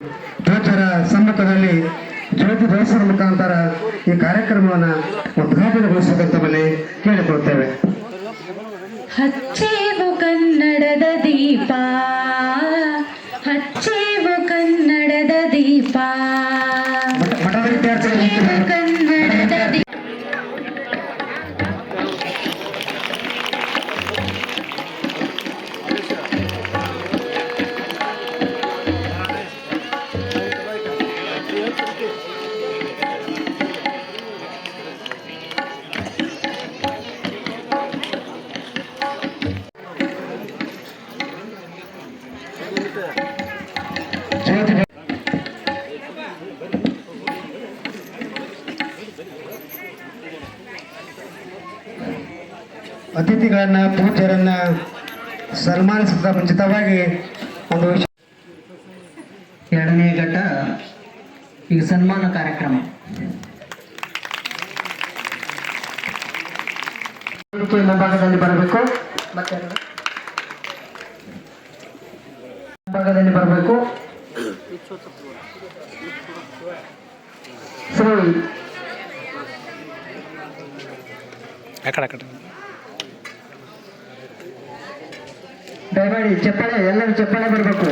ಪೂಜ್ಯರ ಸಮ್ಮುಖದಲ್ಲಿ ಜ್ಯೋತಿ ಬೆಳೆಸುವ ಮುಖಾಂತರ ಈ ಕಾರ್ಯಕ್ರಮವನ್ನು ಮೇಲೆ ಕೇಳಿಕೊಳ್ತೇವೆ ಹಚ್ಚೇವು ಕನ್ನಡದ ದೀಪ ಹಚ್ಚೇವು ಕನ್ನಡದ ದೀಪ. ಮಠ- ಮಠದ ವಿದ್ಯಾರ್ಥಿಗಳು ಅತಿಥಿಗಳನ್ನ ಪೂಜ್ಯರನ್ನ ಸನ್ಮಾನಿಸಿದ ಮುಂಚಿತವಾಗಿ ಒಂದು ಎರಡನೇ ಘಟ್ಟ ಈಗ ಸನ್ಮಾನ ಕಾರ್ಯಕ್ರಮ. ಮುಂಭಾಗದಲ್ಲಿ ಬರಬೇಕು. ಮತ್ತೆ ಮುಂಭಾಗದಲ್ಲಿ ಬರಬೇಕು ಶ್ರೀ ದಯಮಾಡಿ ಚಪ್ಪಾಳೆ ಎಲ್ಲರೂ ಚಪ್ಪಾಳೆ ಬರಬೇಕು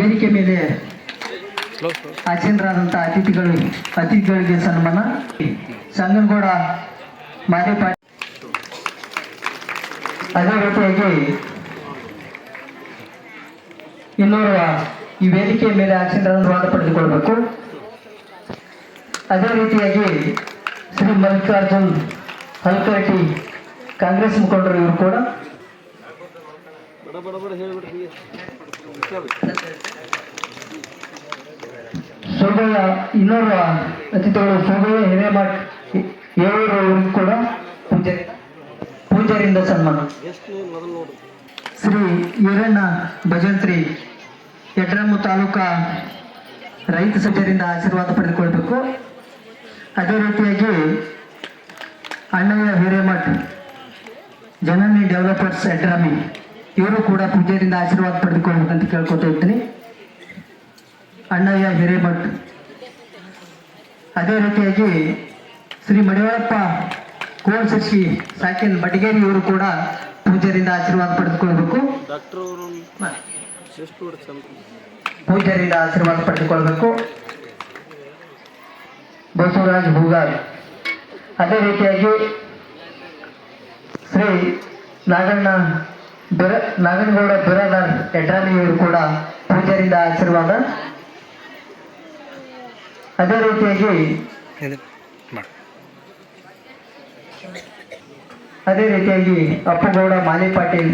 ವೇದಿಕೆ ಮೇಲೆ ಆಸೀನರಾದಂಥ ಅತಿಥಿಗಳು ಅತಿಥಿಗಳಿಗೆ ಸನ್ಮಾನ. ಸಂಗನಗೌಡ ಮಾದೇಪ ಅದೇ ರೀತಿಯಾಗಿ ಇನ್ನೋರ್ವ ಈ ವೇದಿಕೆಯ ಮೇಲೆ ಆಸೀನರಾದ ವಾದ ಪಡೆದುಕೊಳ್ಬೇಕು. ಅದೇ ರೀತಿಯಾಗಿ ಶ್ರೀ ಮಲ್ಲಿಕಾರ್ಜುನ್ ಹಲ್ಕರ್ಟಿ ಕಾಂಗ್ರೆಸ್ ಮುಖಂಡರು ಇವರು ಕೂಡ. ಶೋಭೆಯ ಇನ್ನೋರ್ವ ಅತಿಥಿಗಳು ಶೋಭೆಯ ಹಿರೇಮಠ್ ಅವರಿಗೂ ಕೂಡ ಪೂಜೆ ಪೂಜಾರಿಂದ ಸನ್ಮಾನ. ಶ್ರೀ ಈರಣ್ಣ ಭಜಂತ್ರಿ, ಯಡ್ರಾಮು ತಾಲೂಕಾ ರೈತ ಸಭೆಯಿಂದ ಆಶೀರ್ವಾದ ಪಡೆದುಕೊಳ್ಬೇಕು. ಅದೇ ರೀತಿಯಾಗಿ ಅಣ್ಣಯ್ಯ ಹಿರೇಮಠ್ ಜನನಿ ಡೆವಲಪರ್ಸ್ ಯಡ್ರಾಮಿ ಇವರು ಕೂಡ ಪೂಜೆಯಿಂದ ಆಶೀರ್ವಾದ ಪಡೆದುಕೊಳ್ಬೇಕಂತ ಕೇಳ್ಕೊತಾ ಇರ್ತೀನಿ. ಅಣ್ಣಯ್ಯ ಹಿರೇಮಠ್, ಅದೇ ರೀತಿಯಾಗಿ ಶ್ರೀ ಮಡಿವಾಳಪ್ಪ ಶಶಿ ಸಾಕಿನ್ ಮಡಿಗೇರಿ ಇವರು ಕೂಡ ಪೂಜಾರಿಂದ ಆಶೀರ್ವಾದ ಪಡೆದುಕೊಳ್ಬೇಕು ಪೂಜಾರಿಂದ ಆಶೀರ್ವಾದ ಪಡೆದುಕೊಳ್ಬೇಕು ಬಸವರಾಜ್ ಹೂಗಾರ್ ಅದೇ ರೀತಿಯಾಗಿ ಶ್ರೀ ನಾಗಣ್ಣ ಬಿರ ನಾಗನಗೌಡ ಎಡ್ರಾಲಿ ಇವರು ಕೂಡ ಪೂಜಾರಿಂದ ಆಶೀರ್ವಾದ. ಅದೇ ರೀತಿಯಾಗಿ ಅದೇ ರೀತಿಯಾಗಿ ಅಪ್ಪಗೌಡ ಮಾಲಿ ಪಾಟೀಲ್,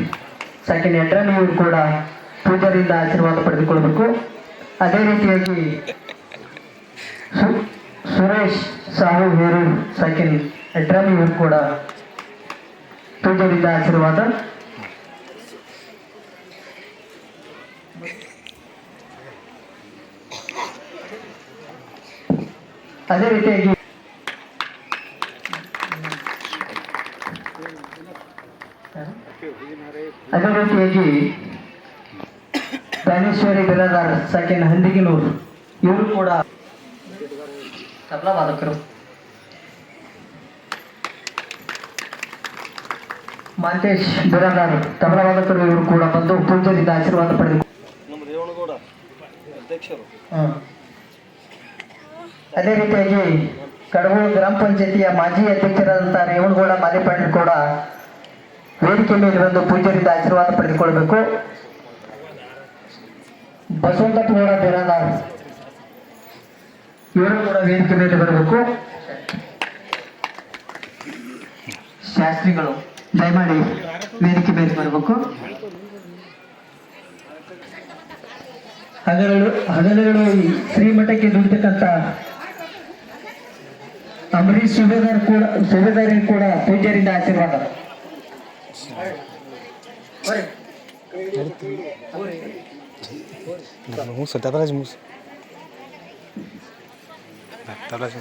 ಸಾಕಿನ ಎಡ್ರಾಲಿ ಇವರು ಕೂಡ ಪೂಜಾರಿಂದ ಆಶೀರ್ವಾದ ಪಡೆದುಕೊಳ್ಬೇಕು ಅದೇ ರೀತಿಯಾಗಿ ಸುರೇಶ್ ಸಾಹು ಹೇರೂರ್ ಸಾಕಿನ್ ಎಡ್ರಾಲಿ ಇವರು ಕೂಡ ಪೂಜಾರಿಂದ ಆಶೀರ್ವಾದ. ಅದೇ ರೀತಿಯಾಗಿ ಅದೇ ರೀತಿಯಾಗಿ ಜ್ಞಾನೇಶ್ವರಿ ಬಿರಾದಾರ್ ಸಾಕಿನ ಹಂದಿಗಿನೂರು ಇವರು ಕೂಡ ತಬಲಾ ವಾದಕರು ಮಾಂತೇಶ್ ಬಿರಾದಾರ್ ತಬಲಾ ವಾದಕರು ಇವರು ಕೂಡ ಬಂದು ಪೂಜರಿಂದ ಆಶೀರ್ವಾದ ಪಡೆದು ನಮ್ಮ ದೇವನಗೌಡ ಅಧ್ಯಕ್ಷರು. ಅದೇ ರೀತಿಯಾಗಿ ಕಡಗೂರು ಗ್ರಾಮ ಪಂಚಾಯತಿಯ ಮಾಜಿ ಅಧ್ಯಕ್ಷರಾದಂಥ ರೇವಣಗೌಡ ಮಾಲಿಪಾಟೀಲ್ ಕೂಡ ವೇದಿಕೆ ಮೇಲೆ ಬಂದು ಪೂಜೆಯಿಂದ ಆಶೀರ್ವಾದ ಪಡೆದುಕೊಳ್ಬೇಕು ಬಸವಂತಪ್ಪಗೌಡ ಬಿರಾದಾರ್ ಇವರು ಕೂಡ ವೇದಿಕೆ ಮೇಲೆ ಬರಬೇಕು. ಶಾಸ್ತ್ರಿಗಳು, ದಯಮಾಡಿ ವೇದಿಕೆ ಮೇಲೆ ಬರಬೇಕು. ಹಗಲು ಹಗಲುಗಳು ಶ್ರೀಮಠಕ್ಕೆ ದುಡಿತಕ್ಕಂಥ ಅಂಬರೀಶ್ ಸುಬೇದಾರ್ ಕೂಡ ಸುಬೇದಾರಿಗೆ ಕೂಡ ಪೂಜಾರಿಂದ ಆಶೀರ್ವಾದ ಮೂಸ ತಬರಾಜ್ ಮೂಸ ತಬರಾಜ್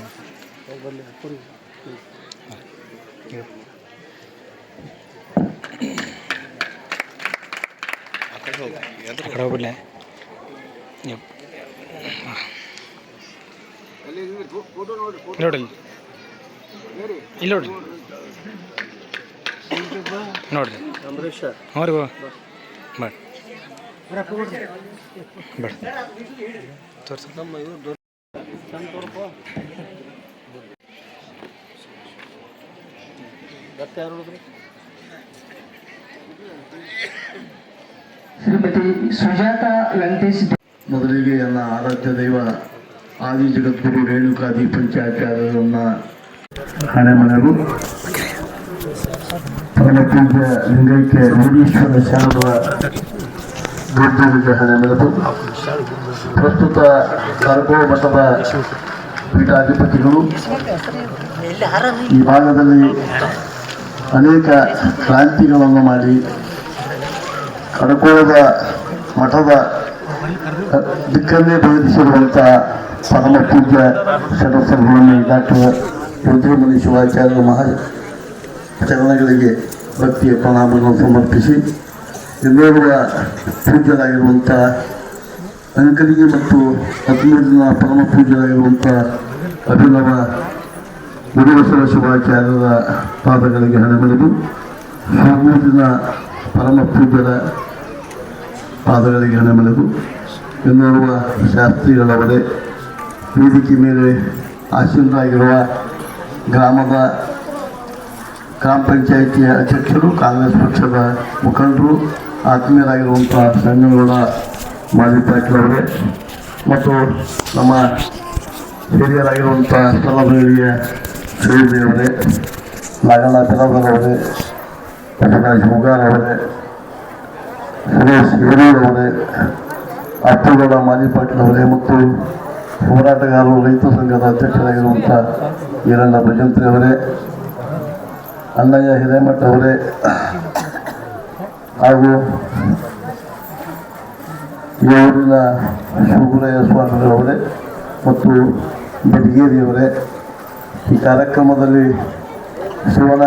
ಅಕಡೆ ಹೋಗ್ಬಿಡ್ಲ ನೋಡಲಿ ಇಲ್ಲಿ ನೋಡ್ರಿ. ನೋಡ್ರಿ. ಅಂಬರೀಶ್ ಯಾರು ಶ್ರೀಮತಿ ಸುಜಾತ ವೆಂಕಟೇಶ್ ಮೊದಲಿಗೆ ನನ್ನ ಆರಾಧ್ಯ ದೈವ ಆದಿ ಜಗದ್ಗುರು ರೇಣುಕಾದಿ ಪಂಚಾಚಾರ್ಯರನ್ನ ಲಿಂಗೈಕ್ಯ ಪ್ರಸ್ತುತ ಕರ್ಗೋ ಮಠದ ಪೀಠಾಧಿಪತಿಗಳು ಈ ಭಾಗದಲ್ಲಿ ಅನೇಕ ಕ್ರಾಂತಿಗಳನ್ನು ಮಾಡಿ ಕಡಕೋಳದ ಮಠದ ದಿಕ್ಕನ್ನೇ ಬಯಲಿಸಿರುವಂಥ ಪರಮ ಪೂಜ್ಯ ಸದಸ್ಯರುಗಳನ್ನು ಡಾಕ್ಟರ್ ರುದ್ರಮುನಿ ಶಿವಾಚಾರ್ಯ ಮಹಾ ಚರಣಗಳಿಗೆ ಭಕ್ತಿಯ ಪ್ರಣಾಮಗಳನ್ನು ಸಮರ್ಪಿಸಿ ಎಲ್ಲೋರ್ವ ಪೂಜ್ಯರಾಗಿರುವಂಥ ಅಂಕಲಿಗೆ ಮತ್ತು ಹದಿಮೂರಿನ ಪರಮ ಪೂಜ್ಯರಾಗಿರುವಂಥ ಅಭಿನವ ಗುರುವಸರ ಶಿವಾಚಾರ್ಯರ ಪಾದಗಳಿಗೆ ಹಣೆಮೆಳೆದು ಶಿವಮೂರಿನ ಪರಮ ಪೂಜ್ಯರ ಪಾದಗಳಿಗೆ ಹಣೆಮೆಳೆದು ಇನ್ನೋರ್ವ ಶಾಸ್ತ್ರಿಗಳವರೇ, ವೇದಿಕೆ ಮೇಲೆ ಆಸೀನರಾಗಿರುವ ಗ್ರಾಮದ ಗ್ರಾಮ ಪಂಚಾಯಿತಿಯ ಅಧ್ಯಕ್ಷರು, ಕಾಂಗ್ರೆಸ್ ಪಕ್ಷದ ಮುಖಂಡರು ಆತ್ಮೀಯರಾಗಿರುವಂಥ ಸಂಘಗಳ ಮಾಜಿ ಪಾಟೀಲ್ ಅವರೇ, ಮತ್ತು ನಮ್ಮ ಹಿರಿಯರಾಗಿರುವಂಥ ಸ್ಥಳಬಳ್ಳಿಯ ಶ್ರೀದೇವರೇ ನಾಗಣ್ಣ ಬಿರಾದರವರೇ ಬಸವರಾಜ್ ಹುಗಾರ್ ಅವರೇ ಸುರೇಶ್ ಹಿರಿಯರವರೇ ಅವರೇ ಅಪ್ಪುಗೌಡ ಮಾಲಿ ಪಾಟೀಲ್ ಅವರೇ, ಮತ್ತು ಹೋರಾಟಗಾರರು, ರೈತ ಸಂಘದ ಅಧ್ಯಕ್ಷರಾಗಿರುವಂಥ ಈರಣ್ಣ ಭಜಂತ್ರಿ ಅವರೇ, ಅಣ್ಣಯ್ಯ ಹಿರೇಮಠ ಅವರೇ, ಹಾಗೂ ಈ ಊರಿನ ಶಿವಗುರಯ್ಯ ಸ್ವಾಮಿಗಳವರೇ ಮತ್ತು ಬೆಡಗೇರಿಯವರೇ ಈ ಕಾರ್ಯಕ್ರಮದಲ್ಲಿ ಶಿವನ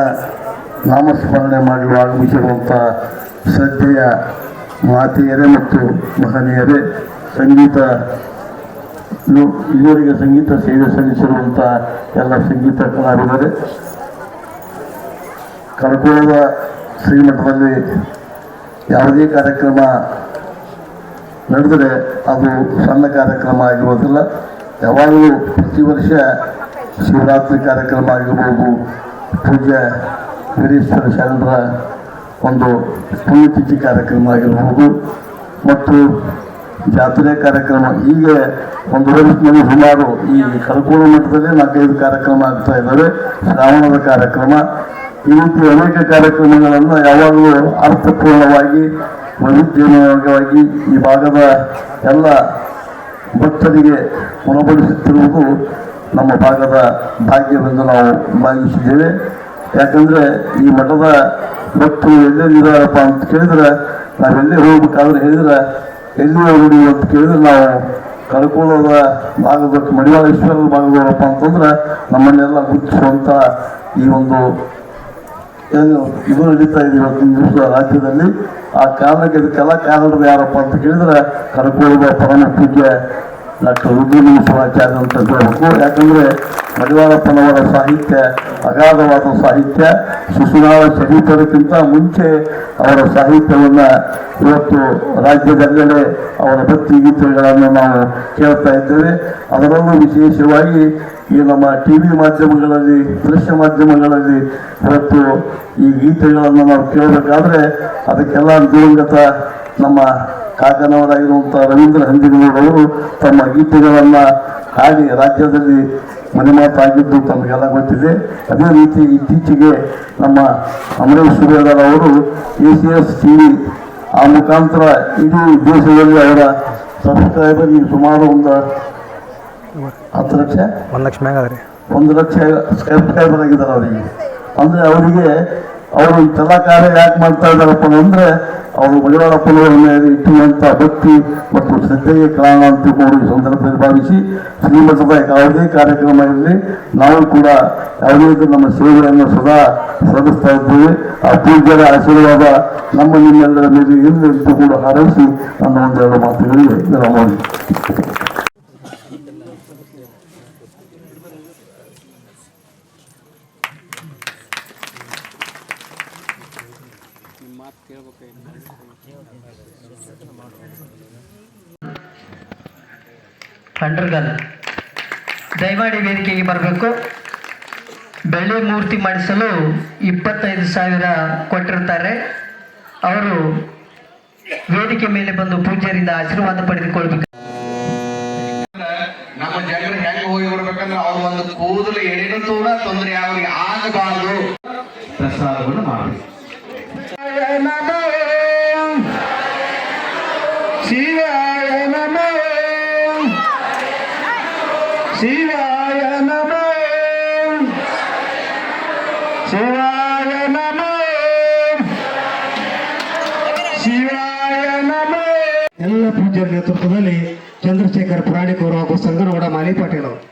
ನಾಮಸ್ಮರಣೆ ಮಾಡಲು ಆಗಮಿಸಿರುವಂಥ ಶ್ರದ್ಧೆಯ ಮಾತೆಯರೇ ಮತ್ತು ಮಹನೀಯರೇ, ಸಂಗೀತ ಇನ್ನು- ಇವರಿಗೆ ಸಂಗೀತ ಸೇವೆ ಸಲ್ಲಿಸಿರುವಂಥ ಎಲ್ಲ ಸಂಗೀತ ಕಲಾವಿದರೆ ಕರ್ಕೋಳದ ಶ್ರೀಮಠದಲ್ಲಿ ಯಾವುದೇ ಕಾರ್ಯಕ್ರಮ ನಡೆದರೆ ಅದು ಸಣ್ಣ ಕಾರ್ಯಕ್ರಮ ಆಗಿರೋದಿಲ್ಲ ಯಾವಾಗಲೂ ಪ್ರತಿ ವರ್ಷ ಶಿವರಾತ್ರಿ ಕಾರ್ಯಕ್ರಮ ಆಗಿರ್ಬೋದು, ಪೂಜೆ ವೀರೇಶ್ವರ ಶರಣರ ಒಂದು ಪುಣ್ಯತಿಥಿ ಕಾರ್ಯಕ್ರಮ ಆಗಿರ್ಬೋದು. ಮತ್ತು ಜಾತ್ರೆ ಕಾರ್ಯಕ್ರಮ ಹೀಗೆ ಒಂದು ವರ್ಷದಲ್ಲಿ ಸುಮಾರು ಈ ಕರ್ಕೋಳ ಮಠದಲ್ಲಿ ನಾಲ್ಕೈದು ಕಾರ್ಯಕ್ರಮ ಆಗ್ತಾ ಇದ್ದಾವೆ. ಶ್ರಾವಣದ ಕಾರ್ಯಕ್ರಮ. ಈ ರೀತಿ ಅನೇಕ ಕಾರ್ಯಕ್ರಮಗಳನ್ನು ಯಾವಾಗಲೂ ಅರ್ಥಪೂರ್ಣವಾಗಿ ವೈವಿಧ್ಯಮಯವಾಗಿ ಈ ಭಾಗದ ಎಲ್ಲ ಭಕ್ತರಿಗೆ ಗುಣಪಡಿಸುತ್ತಿರುವುದು ನಮ್ಮ ಭಾಗದ ಭಾಗ್ಯವೆಂದು ನಾವು ಭಾವಿಸಿದ್ದೇವೆ. ಯಾಕಂದರೆ ಈ ಮಠದ ಭಕ್ತರು ಎಲ್ಲೆಲ್ಲಿದ್ದಾರಪ್ಪ ಅಂತ ಕೇಳಿದ್ರೆ ನಾವೆಲ್ಲೇ ಹೋಗ್ಬೇಕಾದ್ರೆ ಹೇಳಿದ್ರೆ ಎಲ್ಲಿ ಹೋಗಿ ಅಂತ ಕೇಳಿದ್ರೆ ನಾವು ಕಳ್ಕೊಳ್ಳೋದ ಭಾಗದ ಮಡಿವಾಳೇಶ್ವರದ ಭಾಗದವರಪ್ಪ ಅಂತಂದ್ರೆ ನಮ್ಮನ್ನೆಲ್ಲ ಗುರುತಿಸುವಂಥ ಈ ಒಂದು ಏನು ಇದು ನಡೀತಾ ಇದೆ ಇವತ್ತಿನ ದಿವಸ ರಾಜ್ಯದಲ್ಲಿ. ಆ ಕಾರಣಕ್ಕೆ ಇದಕ್ಕೆಲ್ಲ ಕಾರಣರು ಯಾರಪ್ಪ ಅಂತ ಕೇಳಿದ್ರೆ ಕರ್ಕೊಳ್ಳುವ ಪರಮ ಪೂಜ್ಯ ಡಾಕ್ಟರ್ ರುದ್ರಮುನಿ ಶಿವಾಚಾರ್ಯ ಅಂತ ಹೇಳಬೇಕು. ಯಾಕಂದರೆ ಮಡಿವಾಳಪ್ಪನವರ ಸಾಹಿತ್ಯ, ಅಗಾಧವಾದ ಸಾಹಿತ್ಯ, ಶಿಶುನಾಳ ಶರೀಫರಕ್ಕಿಂತ ಮುಂಚೆ ಅವರ ಸಾಹಿತ್ಯವನ್ನು ಇವತ್ತು ರಾಜ್ಯದಲ್ಲೆಡೆ ಅವರ ಭಕ್ತಿ ಗೀತೆಗಳನ್ನು ನಾವು ಕೇಳ್ತಾ ಇದ್ದೇವೆ. ಅದರಲ್ಲೂ ವಿಶೇಷವಾಗಿ ಈ ನಮ್ಮ ಟಿ ವಿ ಮಾಧ್ಯಮಗಳಲ್ಲಿ, ದೃಶ್ಯ ಮಾಧ್ಯಮಗಳಲ್ಲಿ ಇವತ್ತು ಈ ಗೀತೆಗಳನ್ನು ನಾವು ಕೇಳಬೇಕಾದ್ರೆ ಅದಕ್ಕೆಲ್ಲ ದಿವಂಗತ ನಮ್ಮ ಕಾಕನವರಾಗಿರುವಂಥ ರವೀಂದ್ರ ಹಂದಿಗನವರು ತಮ್ಮ ಗೀತೆಗಳನ್ನು ಹಾಡಿ ರಾಜ್ಯದಲ್ಲಿ ಮನೆ ಮಾತಾಗಿದ್ದು ತಮಗೆಲ್ಲ ಗೊತ್ತಿದೆ. ಅದೇ ರೀತಿ ಇತ್ತೀಚೆಗೆ ನಮ್ಮ ಅಮರೇಶ್ ಸುರೇದರ್ ಅವರು A C S T V ಆ ಮುಖಾಂತರ ಇಡೀ ದೇಶದಲ್ಲಿ ಅವರ ಸಬ್ಸ್ಕ್ರೈಬರ್ ಈಗ ಸುಮಾರು ಒಂದು ಹತ್ತು ಲಕ್ಷ? ಒಂದು ಲಕ್ಷ ಒಂದು ಲಕ್ಷ ಸಬ್ಸ್ಕ್ರೈಬರ್ ಆಗಿದ್ದಾರೆ ಅವರಿಗೆ. ಅಂದರೆ ಅವರಿಗೆ ಅವರು ಇಷ್ಟೆಲ್ಲ ಕಾರ್ಯ ಯಾಕೆ ಮಾಡ್ತಾ ಇದ್ದಾರಪ್ಪ ಅಂದ್ರೆ, ಅವರು ಮಡಿವಾಳಪ್ಪನವರ ಮೇಲೆ ಇಟ್ಟುವಂತ ಭಕ್ತಿ ಮತ್ತು ಶ್ರದ್ಧೆಗೆ ಕಾರಣ ಅಂತ ತಿಳ್ಕೊಂಡು ಈ ಸಂದರ್ಭದಲ್ಲಿ ಭಾವಿಸಿ, ಶ್ರೀಮಠದ ಯಾವುದೇ ಕಾರ್ಯಕ್ರಮ ಇರಲಿ, ನಾವು ಕೂಡ ಯಾವುದೇ ನಮ್ಮ ಸೇವೆಯನ್ನು ಸದಾ ಸಲ್ಲಿಸ್ತಾ ಇದ್ದೇವೆ. ಆ ಪೂಜ್ಯರ ಆಶೀರ್ವಾದ ನಮ್ಮ ನಿಮ್ಮೆಲ್ಲರ ಮೇಲೆ ಇರಲಿ ಅಂತ ಕೂಡ ಹಾರೈಸಿ ನನ್ನ ಒಂದೆರಡು ಮಾತುಗಳಿಗೆ ದಯಮಾಡಿ ವೇದಿಕೆಗೆ ಬರಬೇಕು. ಬೆಳ್ಳಿ ಮೂರ್ತಿ ಮಾಡಿಸಲು ಇಪ್ಪತ್ತೈದು ಸಾವಿರ ಕೊಟ್ಟಿರ್ತಾರೆ. ಅವರು ವೇದಿಕೆ ಮೇಲೆ ಬಂದು ಪೂಜ್ಯರಿಂದ ಆಶೀರ್ವಾದ ಪಡೆದುಕೊಳ್ಬೇಕು. ನಮ್ಮ ಜನರು ಹೆಂಗ್ ಹೋಗಿ ಬರ್ಬೇಕಂದ್ರೆ ಅವ್ರ ಒಂದು ಕೂದಲು ಎಳೆದು ಕೂಡ ತೊಂದರೆ ಅವ್ರಿಗೆ ಆಗಬಾರದು. ಪ್ರಸಾದವನ್ನು ಮಾಡಿ ಶಿವ ನಮೋ. ಪೂಜ್ಯರ ನೇತೃತ್ವದಲ್ಲಿ ಚಂದ್ರಶೇಖರ್ ಪುರಾಣಿಕ್ ಅವರು ಹಾಗೂ ಸಂಗನಗೌಡ ಮಾಲಿ ಪಾಟೀಲ್. ಅವರು